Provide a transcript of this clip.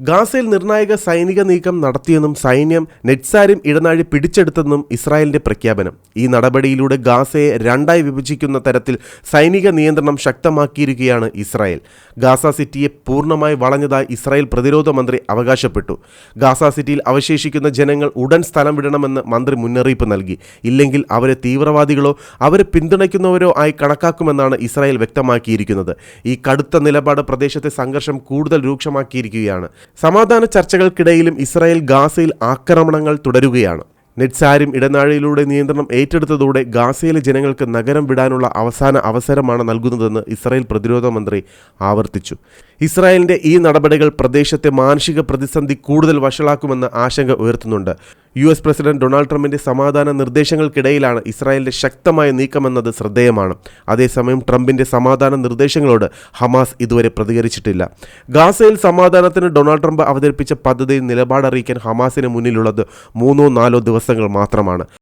ഗാസയിൽ നിർണായക സൈനിക നീക്കം നടത്തിയെന്നും സൈന്യം നെറ്റ്സാരും ഇടനാഴി പിടിച്ചെടുത്തെന്നും ഇസ്രായേലിന്റെ പ്രഖ്യാപനം. ഈ നടപടിയിലൂടെ ഗാസയെ രണ്ടായി വിഭജിക്കുന്ന തരത്തിൽ സൈനിക നിയന്ത്രണം ശക്തമാക്കിയിരിക്കുകയാണ് ഇസ്രായേൽ. ഗാസ സിറ്റിയെ പൂർണമായി വളഞ്ഞതായി ഇസ്രായേൽ പ്രതിരോധ മന്ത്രി അവകാശപ്പെട്ടു. ഗാസ സിറ്റിയിൽ അവശേഷിക്കുന്ന ജനങ്ങൾ ഉടൻ സ്ഥലം വിടണമെന്ന് മന്ത്രി മുന്നറിയിപ്പ് നൽകി. ഇല്ലെങ്കിൽ അവരെ തീവ്രവാദികളോ അവരെ പിന്തുണയ്ക്കുന്നവരോ ആയി കണക്കാക്കുമെന്നാണ് ഇസ്രായേൽ വ്യക്തമാക്കിയിരിക്കുന്നത്. ഈ കടുത്ത നിലപാട് പ്രദേശത്തെ സംഘർഷം കൂടുതൽ രൂക്ഷമാക്കിയിരിക്കുകയാണ്. സമാധാന ചർച്ചകൾക്കിടയിലും ഇസ്രായേൽ ഗാസയിൽ ആക്രമണങ്ങൾ തുടരുകയാണ്. നെറ്റ്സാരും ഇടനാഴിയിലൂടെ നിയന്ത്രണം ഏറ്റെടുത്തതോടെ ഗാസയിലെ ജനങ്ങൾക്ക് നഗരം വിടാനുള്ള അവസാന അവസരമാണ് നൽകുന്നതെന്ന് ഇസ്രായേൽ പ്രതിരോധ മന്ത്രി ആവർത്തിച്ചു. ഇസ്രായേലിന്റെ ഈ നടപടികൾ പ്രദേശത്തെ മാനസിക പ്രതിസന്ധി കൂടുതൽ വഷളാക്കുമെന്ന് ആശങ്ക ഉയർത്തുന്നുണ്ട്. യു എസ് പ്രസിഡന്റ് ഡൊണാൾഡ് ട്രംപിന്റെ സമാധാന നിർദ്ദേശങ്ങൾക്കിടയിലാണ് ഇസ്രായേലിന്റെ ശക്തമായ നീക്കമെന്നത് ശ്രദ്ധേയമാണ്. അതേസമയം ട്രംപിന്റെ സമാധാന നിർദ്ദേശങ്ങളോട് ഹമാസ് ഇതുവരെ പ്രതികരിച്ചിട്ടില്ല. ഗാസയിൽ സമാധാനത്തിന് ഡൊണാൾഡ് ട്രംപ് അവതരിപ്പിച്ച പദ്ധതി നിലപാടറിയിക്കാൻ ഹമാസിന് മുന്നിലുള്ളത് മൂന്നോ നാലോ ദിവസങ്ങൾ മാത്രമാണ്.